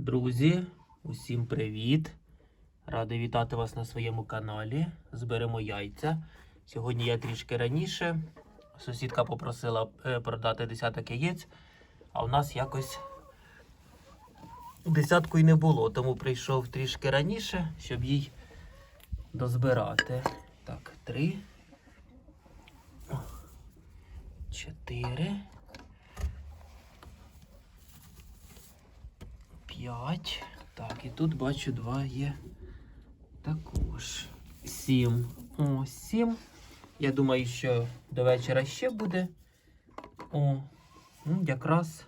Друзі, усім привіт! Радий вітати вас на своєму каналі. Зберемо яйця. Сьогодні я трішки раніше. Сусідка попросила е, продати десяток яєць, а у нас якось десятку й не було, тому прийшов трішки раніше, щоб їй дозбирати. Так, три. Чотири. П'ять. Так, і тут бачу два є також. Сім. О, сім. Я думаю, що до вечора ще буде. О, ну, якраз.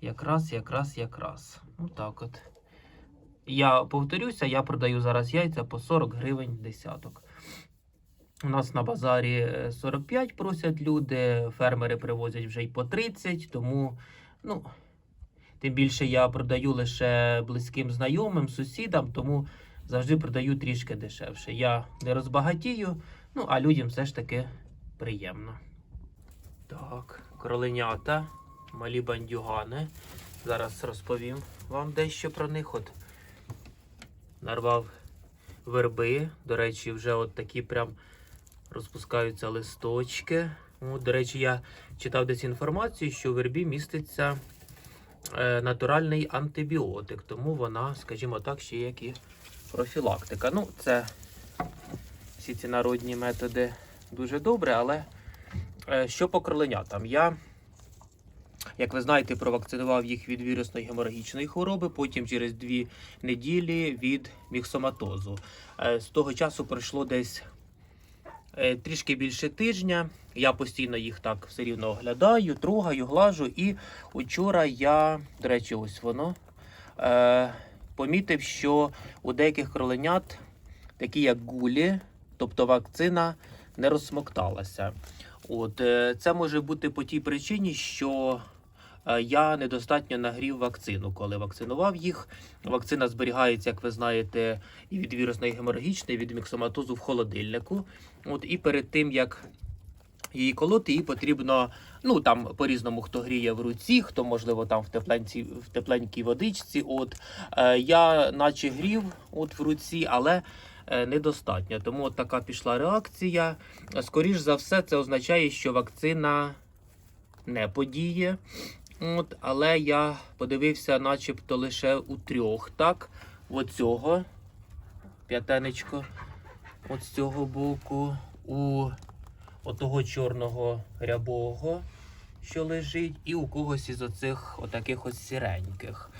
Якраз, якраз, якраз. Отак от. Я повторюся, я продаю зараз яйця по 40 гривень десяток. У нас на базарі е, 45 просять люди, фермери привозять вже й по 30, тому, ну, Тим більше я продаю лише близьким знайомим, сусідам, тому завжди продаю трішки дешевше. Я не розбагатію, ну а людям все ж таки приємно. Так, кроленята, малі бандюгани. Зараз розповім вам дещо про них. От нарвав верби. До речі, вже от такі прям розпускаються листочки. От, до речі, я читав десь інформацію, що в вербі міститься натуральний антибіотик, тому вона, скажімо так, ще як і профілактика. Ну, це всі ці народні методи дуже добре, але е, що по кроленятам? Я, як ви знаєте, провакцинував їх від вірусної геморагічної хвороби, потім через дві неділі від міксоматозу. Е, з того часу пройшло десь е, трішки більше тижня. Я постійно їх так все рівно оглядаю, трогаю, глажу. І учора я, до речі, ось воно, е, помітив, що у деяких кроленят, такі як гулі, тобто вакцина, не розсмокталася. От, е, це може бути по тій причині, що е, я недостатньо нагрів вакцину, коли вакцинував їх. Вакцина зберігається, як ви знаєте, і від вірусної геморагічної, і від міксоматозу в холодильнику. От, і перед тим, як її колоти, її потрібно, ну там по-різному, хто гріє в руці, хто, можливо, там в тепленці, в тепленькій водичці. От е, я наче грів от в руці, але е, недостатньо. Тому от така пішла реакція. Скоріш за все, це означає, що вакцина не подіє. От, але я подивився, начебто, лише у трьох, так, оцього п'ятенечко, от з цього боку, у отого чорного рябого, що лежить, і у когось із оцих отаких ось сіреньких.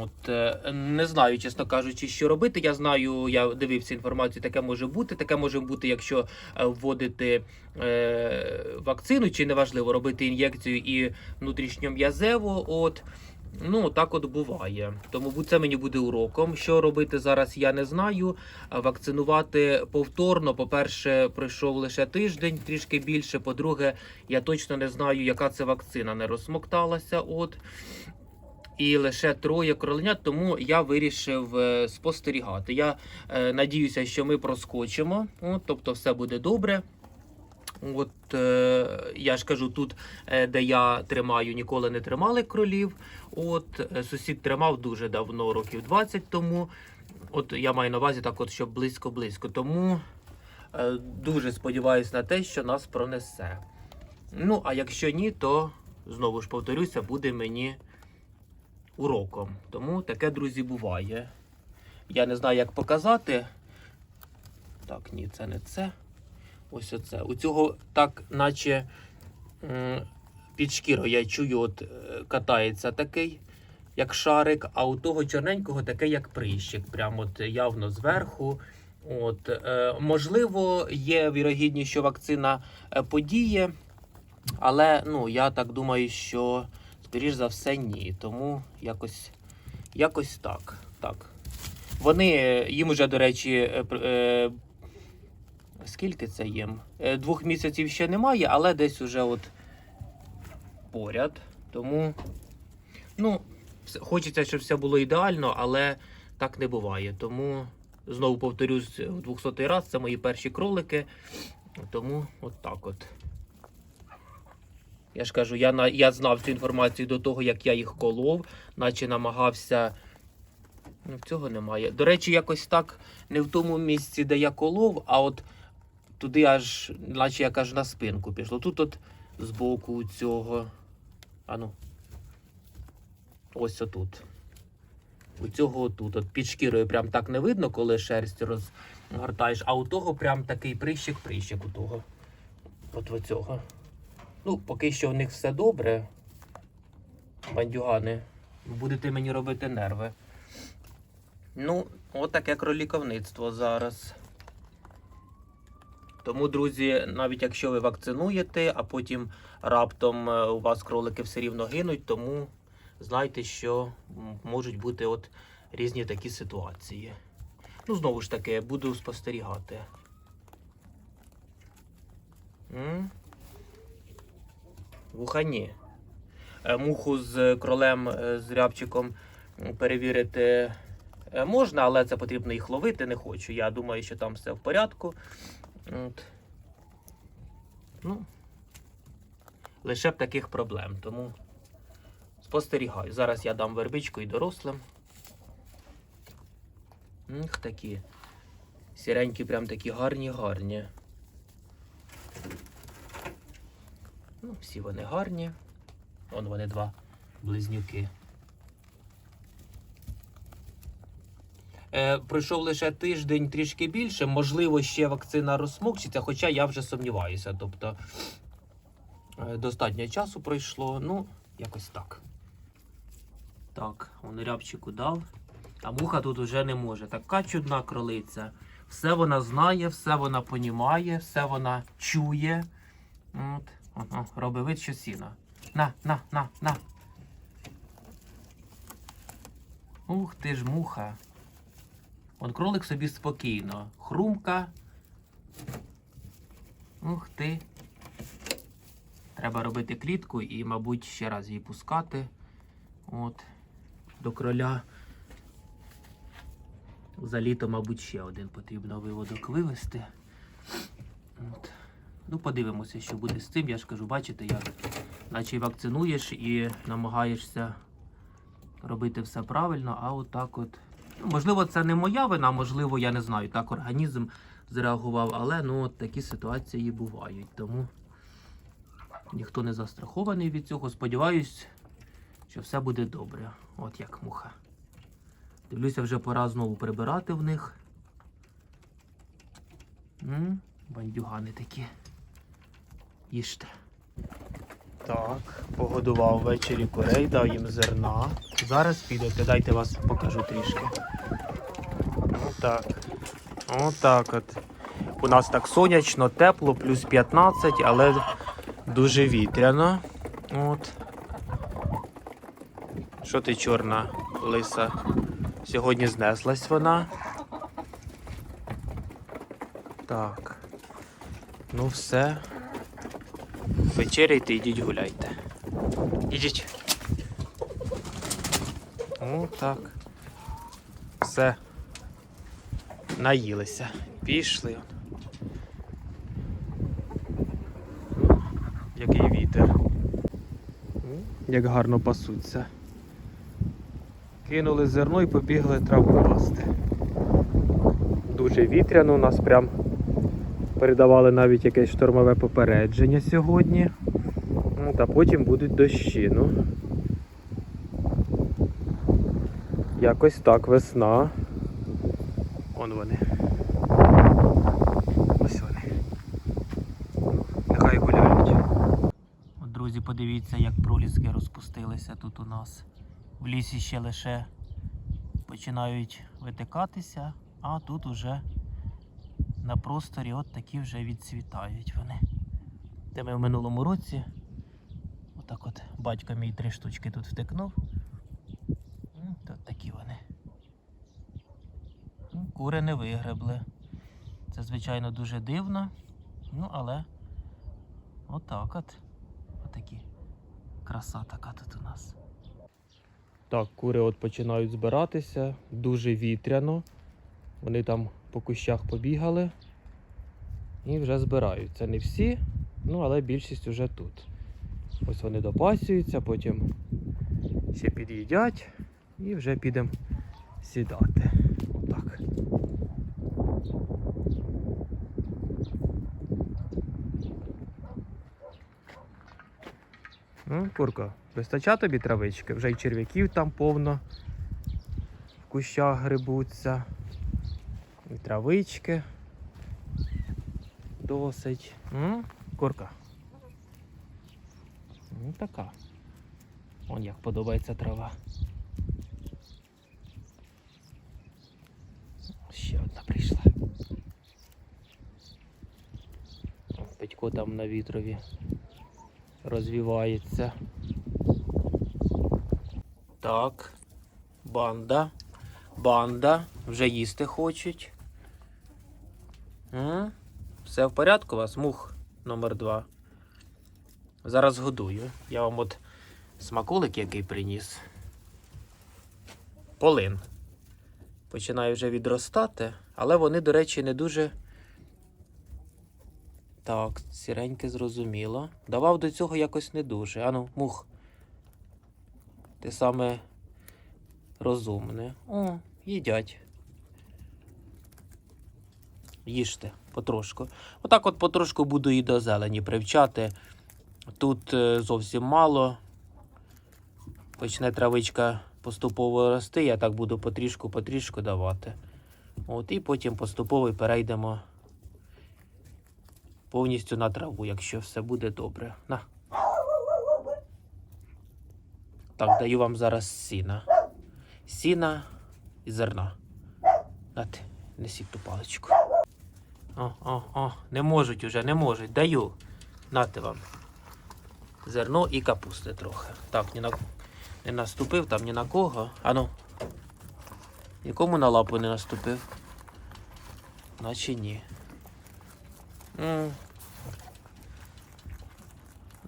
От, е, не знаю, чесно кажучи, що робити. Я знаю, я дивився інформацію, таке може бути. Таке може бути, якщо е, вводити е, вакцину, чи неважливо робити ін'єкцію і внутрішньом'язево. От. Ну, так от буває. Тому це мені буде уроком. Що робити зараз, я не знаю. Вакцинувати повторно, по-перше, пройшов лише тиждень, трішки більше. По-друге, я точно не знаю, яка це вакцина не розсмокталася. От. І лише троє кроленят, тому я вирішив е, спостерігати. Я е, надіюся, що ми проскочимо, от, тобто все буде добре. От е, я ж кажу, тут, е, де я тримаю, ніколи не тримали кролів. От е, сусід тримав дуже давно, років 20 тому. От я маю на увазі так, от щоб близько-близько. Тому е, дуже сподіваюся на те, що нас пронесе. Ну, а якщо ні, то знову ж повторюся, буде мені уроком. Тому таке, друзі, буває. Я не знаю, як показати. Так, ні, це не це. Ось оце. У цього так, наче під шкірою, я чую, от е, катається такий, як шарик, а у того чорненького таке, як прищик. Прямо от явно зверху. От, е, можливо, є вірогідність, що вакцина е, подіє, але ну, я так думаю, що скоріш за все ні. Тому якось, якось так. так. Вони, е, їм уже, до речі, е, е, Скільки це їм? Е, Двох місяців ще немає, але десь уже от поряд. Тому, ну, хочеться, щоб все було ідеально, але так не буває. Тому, знову повторюсь в 200-й раз, це мої перші кролики. Тому от так от. Я ж кажу, я, я знав цю інформацію до того, як я їх колов, наче намагався. Ну, цього немає. До речі, якось так не в тому місці, де я колов, а от туди аж, наче як аж на спинку пішло. Тут от збоку у цього. Ану. Ось отут. У цього отут. От під шкірою прям так не видно, коли шерсть розгортаєш, а у того прям такий прищик-прищик у того. От в цього. Ну, поки що в них все добре. Бандюгани. Будете мені робити нерви. Ну, от таке кроліковництво зараз. Тому, друзі, навіть якщо ви вакцинуєте, а потім раптом е, у вас кролики все рівно гинуть, тому знайте, що можуть бути от різні такі ситуації. Ну, знову ж таки, буду спостерігати. М? Вухані. Е, Муху з кролем, е, з рябчиком перевірити е, можна, але це потрібно їх ловити, не хочу. Я думаю, що там все в порядку. От. Ну, лише б таких проблем, тому спостерігаю. Зараз я дам вербичку і дорослим. Ух, такі. Сіренькі, прям такі гарні, гарні. Ну, всі вони гарні. Вон вони два близнюки. Е, пройшов лише тиждень трішки більше. Можливо, ще вакцина розсмокчиться, хоча я вже сумніваюся. Тобто е, достатньо часу пройшло. Ну, якось так. Так, он рябчику дав. А муха тут уже не може. Така чудна кролиця. Все вона знає, все вона понімає, все вона чує. От, ага, робить вид, що сіна. На, на, на, на. Ух ти ж муха. Он кролик собі спокійно. Хрумка. Ух ти. Треба робити клітку і, мабуть, ще раз її пускати. От. До кроля. За літо, мабуть, ще один потрібно виводок вивести. От. Ну, подивимося, що буде з цим. Я ж кажу, бачите, як наче вакцинуєш і намагаєшся робити все правильно, а отак от. Ну, можливо, це не моя вина, можливо, я не знаю, так організм зреагував, але ну, от такі ситуації бувають. Тому ніхто не застрахований від цього. Сподіваюсь, що все буде добре. От як муха. Дивлюся, вже пора знову прибирати в них. М? Бандюгани такі. Їжте. Так, погодував ввечері курей, дав їм зерна. Зараз підете, дайте вас покажу трішки. Отак. Отак от. У нас так сонячно, тепло, плюс 15, але дуже вітряно. От. Що ти, чорна лиса? Сьогодні знеслась вона. Так. Ну все. Вечеряйте, ідіть гуляйте. Ідіть. О, так. Все. Наїлися. Пішли. Який вітер. Як гарно пасуться. Кинули зерно і побігли траву пасти. Дуже вітряно, у нас прям передавали навіть якесь штормове попередження сьогодні. Ну, та потім будуть дощі. Ну. Якось так, весна. Вон вони. Ось вони. Нехай гуляють. От, друзі, подивіться, як проліски розпустилися тут у нас. В лісі ще лише починають витикатися, а тут уже на просторі от такі вже відцвітають вони. Де ми в минулому році. Отак от батько мій три штучки тут втикнув. Тут такі вони. Кури не вигребли. Це, звичайно, дуже дивно. Ну, але отак от. Отакі. Краса така тут у нас. Так, кури от починають збиратися. Дуже вітряно. Вони там по кущах побігали і вже збираються. Не всі, ну але більшість вже тут. Ось вони допасюються, потім ще під'їдять і вже підемо сідати. Отак. Ну, курко, вистача тобі травички, вже й черв'яків там повно. В кущах грибуться. І травички. Досить. М? Курка. Ну така. Вон як подобається трава. Ще одна прийшла. Петько там на вітрові розвивається. Так. Банда. Банда. Вже їсти хочуть. Все в порядку у вас? Мух номер два. Зараз годую. Я вам от смаколик, який приніс. Полин. Починає вже відростати, але вони, до речі, не дуже. Так, сіреньке зрозуміло. Давав до цього якось не дуже. Ану, мух. Ти саме розумне. О, їдять. Їжте потрошку. Отак от потрошку буду і до зелені привчати. Тут е, зовсім мало. Почне травичка поступово рости, я так буду потрішку-потрішку давати. От, і потім поступово перейдемо повністю на траву, якщо все буде добре. На. Так, даю вам зараз сіна. Сіна і зерна. Нате, несіть ту паличку. О, о, о, не можуть уже, не можуть. Даю. Нате вам. Зерно і капусти трохи. Так, ні на, не наступив там ні на кого. Ану. Нікому на лапу не наступив. Наче ні. М.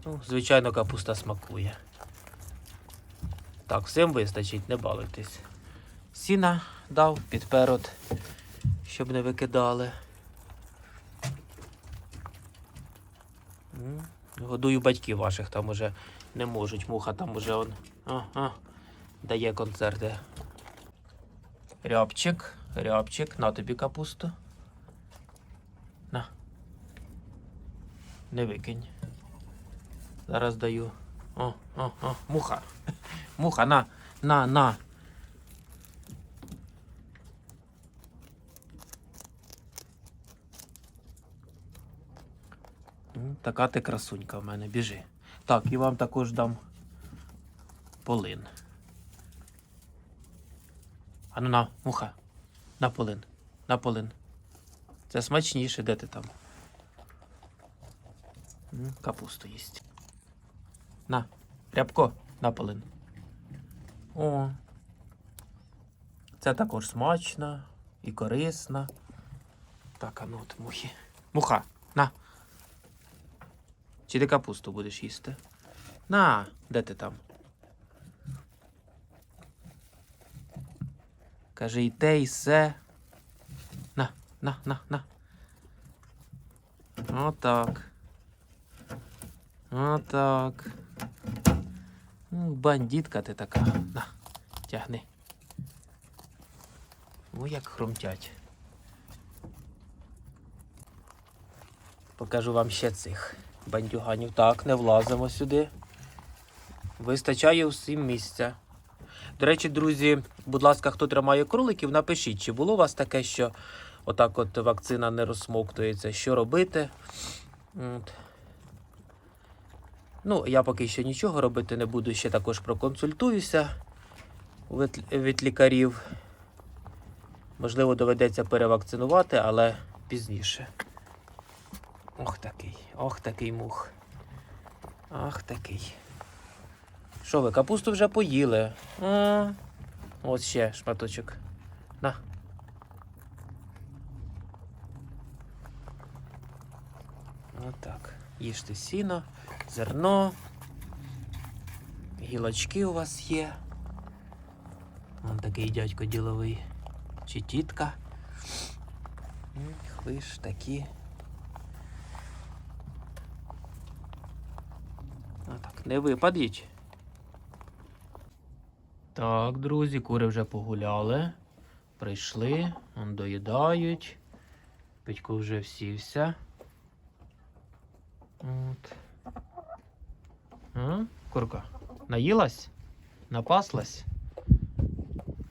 Ну, звичайно, капуста смакує. Так, всім вистачить, не балуйтесь. Сіна дав підперед, щоб не викидали. Годую батьків ваших, там уже не можуть. Муха там уже он. А, а, дає концерти. Рябчик, рябчик, на тобі капусту. На. Не викинь. Зараз даю. О, о, о, муха. Муха, на, на, на. Така ти красунька в мене, біжи. Так, і вам також дам полин. Ану на, муха. На полин. На полин. Це смачніше, де ти там? Капусту їсть. На, рябко, на полин. О. Це також смачно і корисно. Так, а ну от мухи. Муха, на. Чи ти капусту будеш їсти? На, де ти там? Каже, і те, і се. На, на, на, на. Отак. Отак. Ну, Бандитка ти така. На, тягни. О, як хрумтять. Покажу вам ще цих бандюганів. Так, не влазимо сюди. Вистачає усім місця. До речі, друзі, будь ласка, хто тримає кроликів, напишіть, чи було у вас таке, що отак от вакцина не розсмоктується. Що робити? От. Ну, я поки що нічого робити не буду, ще також проконсультуюся від, лікарів. Можливо, доведеться перевакцинувати, але пізніше. Ох такий, ох такий мух. Ах такий. Що ви, капусту вже поїли? А, ось ще шматочок. На. Отак. Їжте сіно, зерно. Гілочки у вас є. Вон такий дядько діловий. Чи тітка. М, Ви ж такі. Отак. Не випадіть. Так, друзі, кури вже погуляли. Прийшли, он доїдають. Петько вже всівся. От. Курка, наїлась? Напаслась?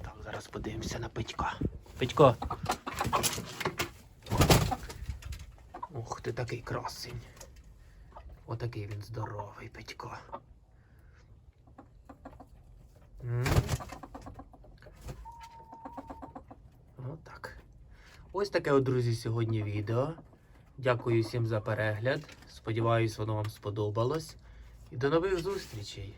Так, зараз подивимося на Петька. Петько. Ух ти такий красень. Отакий він здоровий, Петько. Отак. Ось таке, друзі, сьогодні відео. Дякую всім за перегляд. Сподіваюсь, воно вам сподобалось. І до нових зустрічей!